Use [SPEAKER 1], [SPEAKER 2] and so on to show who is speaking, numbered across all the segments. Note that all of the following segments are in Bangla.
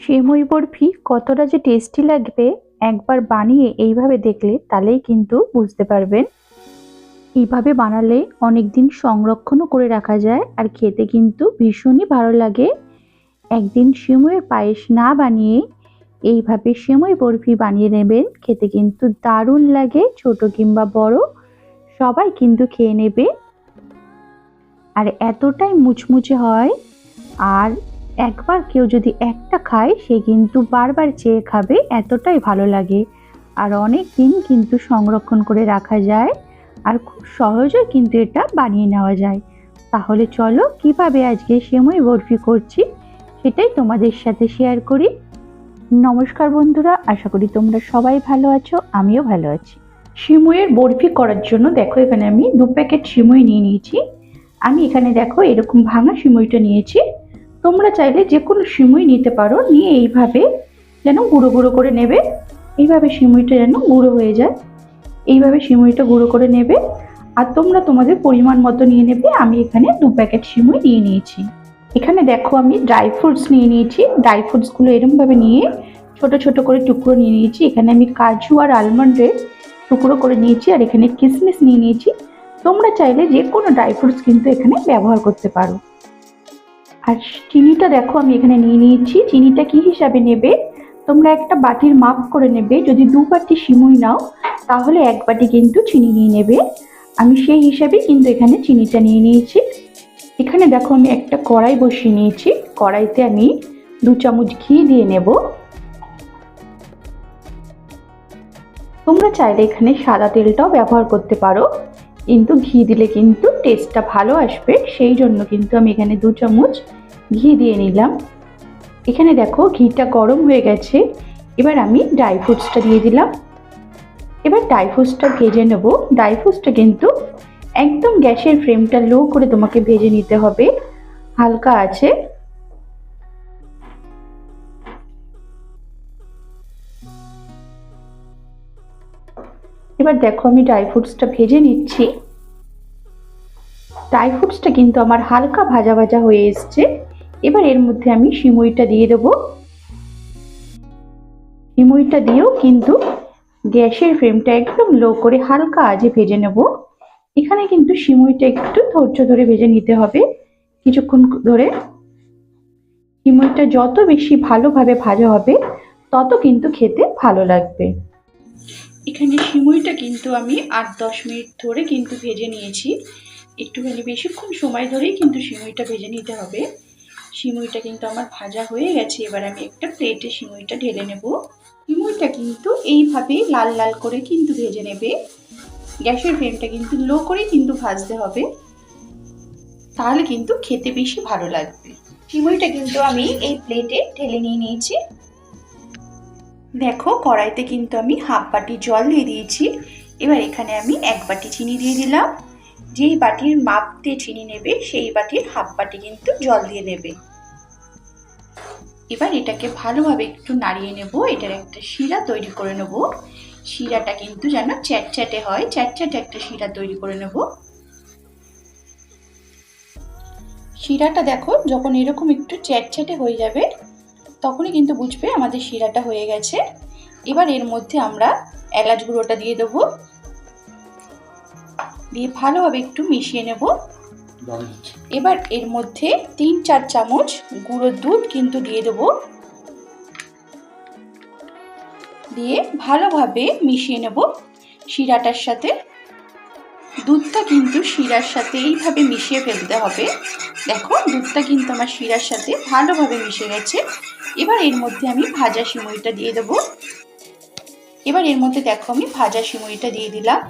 [SPEAKER 1] সেমই বরফি কতটা যে টেস্টি লাগবে একবার বানিয়ে এইভাবে দেখলে তাহলেই কিন্তু বুঝতে পারবেন। এইভাবে বানালে অনেক দিন সংরক্ষণও করে রাখা যায় আর খেতে কিন্তু ভীষণই ভালো লাগে। একদিন সিমইয়ের পায়েস না বানিয়ে এইভাবে সিমই বরফি বানিয়ে নেবেন, খেতে কিন্তু দারুণ লাগে, ছোট কিংবা বড়, সবাই কিন্তু খেয়ে নেবে। আর এতটাই মুচমুচে হয় আর একবার কেউ যদি একটা খায়, সে কিন্তু বারবার চেয়ে খাবে, এতটাই ভালো লাগে। আর অনেক দিন কিন্তু সংরক্ষণ করে রাখা যায় আর খুব সহজে কিন্তু এটা বানিয়ে নেওয়া যায়। তাহলে চলো, কীভাবে আজকে সেমই বরফি করছি, সেটাই তোমাদের সাথে শেয়ার করি। নমস্কার বন্ধুরা, আশা করি তোমরা সবাই ভালো আছো, আমিও ভালো আছি। সিমুইয়ের বরফি করার জন্য দেখো, এখানে আমি দু প্যাকেট সিমুই নিয়ে নিয়েছি। আমি এখানে দেখো, এরকম ভাঙা সিমুইটা নিয়েছি। তোমরা চাইলে যে কোনো সিমুই নিতে পারো, নিয়ে এইভাবে যেন গুঁড়ো গুঁড়ো করে নেবে। এইভাবে সিমুইটা যেন গুঁড়ো হয়ে যায়। এইভাবে সিমুইটা গুঁড়ো করে নেবে। আর তোমরা তোমাদের পরিমাণ মতো নিয়ে নেবে। আমি এখানে দু প্যাকেট সিমুই নিয়ে নিয়েছি। এখানে দেখো আমি ড্রাই ফ্রুটস নিয়ে নিয়েছি। ড্রাই ফ্রুটসগুলো এরমভাবে নিয়ে ছোট ছোট করে টুকরো নিয়ে নিয়েছি। এখানে আমি কাজু আর আলমন্ডের টুকরো করে নিয়েছি আর এখানে কিসমিস নিয়ে নিয়েছি। তোমরা চাইলে যে কোনো ড্রাই ফ্রুটস কিন্তু এখানে ব্যবহার করতে পারো। আর চিনিটা দেখো আমি এখানে নিয়ে নিয়েছি। চিনিটা কি হিসাবে নেবে? তোমরা একটা বাটির মাপ করে নেবে। যদি দু বাটি সিমুই নাও, তাহলে এক বাটি কিন্তু চিনি নিয়ে নেবে। আমি সেই হিসাবে কিন্তু এখানে চিনিটা নিয়ে নিয়েছি। এখানে দেখো আমি একটা কড়াই বসিয়ে নিয়েছি। কড়াইতে আমি দু চামচ ঘি দিয়ে নেব। তোমরা চাইলে এখানে সাদা তেলটাও ব্যবহার করতে পারো। কিন্তু ঘি দিলে কিন্তু টেস্টটা ভালো আসবে। সেই জন্য কিন্তু আমি এখানে দু চামচ ঘি দিয়ে নিলাম। এখানে দেখো ঘিটা গরম হয়ে গেছে। এবার আমি ড্রাই ফ্রুটসটা দিয়ে দিলাম। এবার ড্রাই ফ্রুটসটা ভেজে নেব। ড্রাই ফ্রুটসটা কিন্তু একদম গ্যাসের ফ্লেমটা লো করে তোমাকে ভেজে নিতে হবে। হালকা আছে। এবার দেখো, আমি ড্রাই ফ্রুটসটা ভেজে নিচ্ছি। ড্রাই ফ্রুটসটা কিন্তু আমার হালকা ভাজা ভাজা হয়ে এসছে। এবার এর মধ্যে আমি সিমুইটা দিয়ে দেবো। সিমুইটা দিয়েও কিন্তু গ্যাসের ফ্লেমটা একদম লো করে হালকা আজে ভেজে নেব। এখানে কিন্তু সিমুইটা একটু ধৈর্য ধরে ভেজে নিতে হবে। কিছুক্ষণ ধরে। সিমুইটা যত বেশি ভালোভাবে ভাজা হবে, তত কিন্তু খেতে ভালো লাগবে। এখানে সিমুইটা কিন্তু আমি আট দশ মিনিট ধরে কিন্তু ভেজে নিয়েছি। একটুখানি বেশিক্ষণ সময় ধরেই কিন্তু সিমুইটা ভেজে নিতে হবে। সিমুইটা কিন্তু আমার ভাজা হয়ে গেছে, এবার আমি একটা প্লেটে সিমুইটা ঢেলে নেব। সিমুইটা কিন্তু এইভাবে লাল লাল করে কিন্তু ভেজে নেবে। গ্যাসের ফ্লেমটা কিন্তু লো করে কিন্তু ভাজতে হবে। তাহলে কিন্তু খেতে বেশি ভালো লাগবে। সিমুইটা কিন্তু আমি এই প্লেটে ঢেলে নিয়ে নিয়েছি। দেখো, কড়াইতে কিন্তু আমি হাফ বাটি জল দিয়ে দিয়েছি। এবার এখানে আমি এক বাটি চিনি দিয়ে দিলাম। যেই বাটির মাপ দিয়ে চিনি নেবে, সেই বাটির হাফ বাটি কিন্তু জল দিয়ে নেবে। এবার এটাকে ভালোভাবে একটু নাড়িয়ে নেব। এটার একটা শিরা তৈরি করে নেব। শিরাটা কিন্তু যেন চ্যাটচ্যাটে হয়। চ্যাটচ্যাটে একটা শিরা তৈরি করে নেব। শিরাটা দেখো, যখন এরকম একটু চ্যাটচ্যাটে হয়ে যাবে তখনই কিন্তু বুঝবে আমাদের শিরাটা হয়ে গেছে। এবার এর মধ্যে আমরা এলাচ গুঁড়োটা দিয়ে দেবো। দিয়ে ভালোভাবে একটু মিশিয়ে নেব। এবার এর মধ্যে তিন চার চামচ গুঁড়ো দুধ কিন্তু দিয়ে দেব। দিয়ে ভালোভাবে মিশিয়ে নেব শিরাটার সাথে। দুধটা কিন্তু শিরার সাথে এইভাবে মিশিয়ে ফেলতে হবে। দেখো, দুধটা কিন্তু আমার শিরার সাথে ভালোভাবে মিশে গেছে। এবার এর মধ্যে আমি ভাজা সিমুইটা দিয়ে দেব। এবার এর মধ্যে দেখো আমি ভাজা সিমুইটা দিয়ে দিলাম।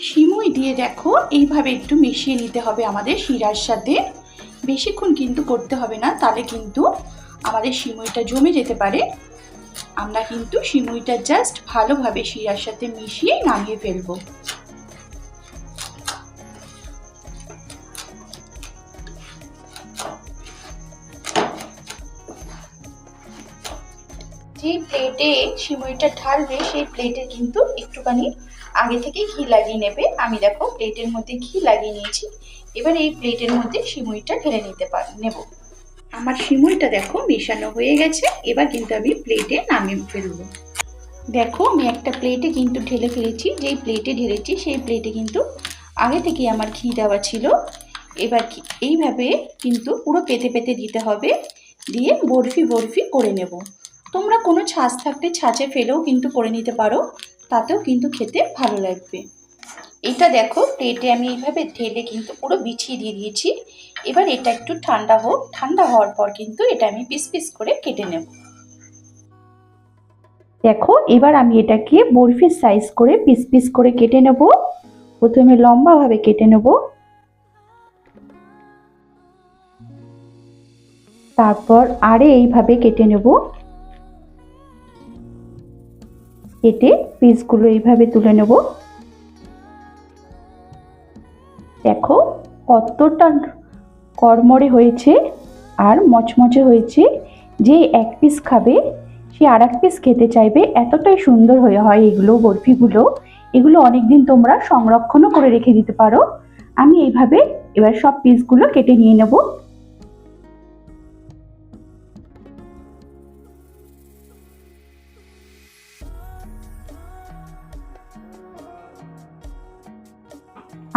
[SPEAKER 1] সিমুই দিয়ে দেখো এইভাবে একটু মিশিয়ে নিতে হবে আমাদের শিরার সাথে। বেশিক্ষণ কিন্তু করতে হবে না, তাহলে কিন্তু আমাদের সিমুইটা জমে যেতে পারে। আমরা কিন্তু সিমুইটা জাস্ট ভালোভাবে শিরার সাথে মিশিয়ে নামিয়ে ফেলব। যে প্লেটে সিমুইটা ঢালবে, সেই প্লেটে কিন্তু একটুখানি আগে থেকে ঘি লাগিয়ে নেবে। আমি দেখো প্লেটের মধ্যে ঘি লাগিয়ে নিয়েছি। এবার এই প্লেটের মধ্যে সিমুইটা ঢেলে নিতে পার নেব। আমার সিমুইটা দেখো মেশানো হয়ে গেছে। এবার কিন্তু আমি প্লেটে নামিয়ে ফেলব দেখো আমি একটা প্লেটে কিন্তু ঢেলে ফেলেছি। যেই প্লেটে ঢেলেছি, সেই প্লেটে কিন্তু আগে থেকে আমার ঘি দেওয়া ছিল। এবার এইভাবে কিন্তু পুরো পেতে পেতে দিতে হবে। দিয়ে বরফি বরফি করে নেব। তোমরা কোনো ছাঁচ থাকলে ছাঁচে ফেলেও কিন্তু করে নিতে পারো, তাতেও কিন্তু খেতে ভালো লাগবে। এটা দেখো, প্লেটে আমি এইভাবে ঢেলে কিন্তু পুরো বিছিয়ে দিয়ে দিয়েছি। এবার এটা একটু ঠান্ডা হোক, ঠান্ডা হওয়ার পর কিন্তু এটা আমি পিস পিস করে কেটে নেব। দেখো, এবার আমি এটাকে বরফির সাইজ করে পিস পিস করে কেটে নেব। প্রথমে লম্বাভাবে কেটে নেব। তারপর আরে এইভাবে কেটে নেব। কেটে পিসগুলো এইভাবে তুলে নেব। দেখো কতটা কড়মড়ে হয়েছে আর মচমচে হয়েছে। যে এক পিস খাবে, সে আর এক পিস খেতে চাইবে। এতটাই সুন্দর হয়ে হয় এগুলো, বরফিগুলো। এগুলো অনেকদিন তোমরা সংরক্ষণও করে রেখে দিতে পারো। আমি এইভাবে এবার সব পিসগুলো কেটে নিয়ে নেব।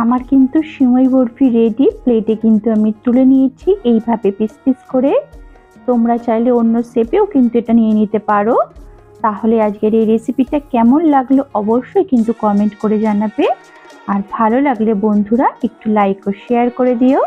[SPEAKER 1] আমার কিন্তু সিমই বরফি রেডি প্লেটে কিন্তু আমি তুলে নিয়েছি। এইভাবে পিস পিস করে তোমরা চাইলে অন্য শেপেও কিন্তু এটা নিয়ে নিতে পারো। তাহলে আজকের এই রেসিপিটা কেমন লাগল অবশ্যই কিন্তু কমেন্ট করে জানাবে। আর ভালো লাগলে বন্ধুরা একটু লাইক ও শেয়ার করে দিও।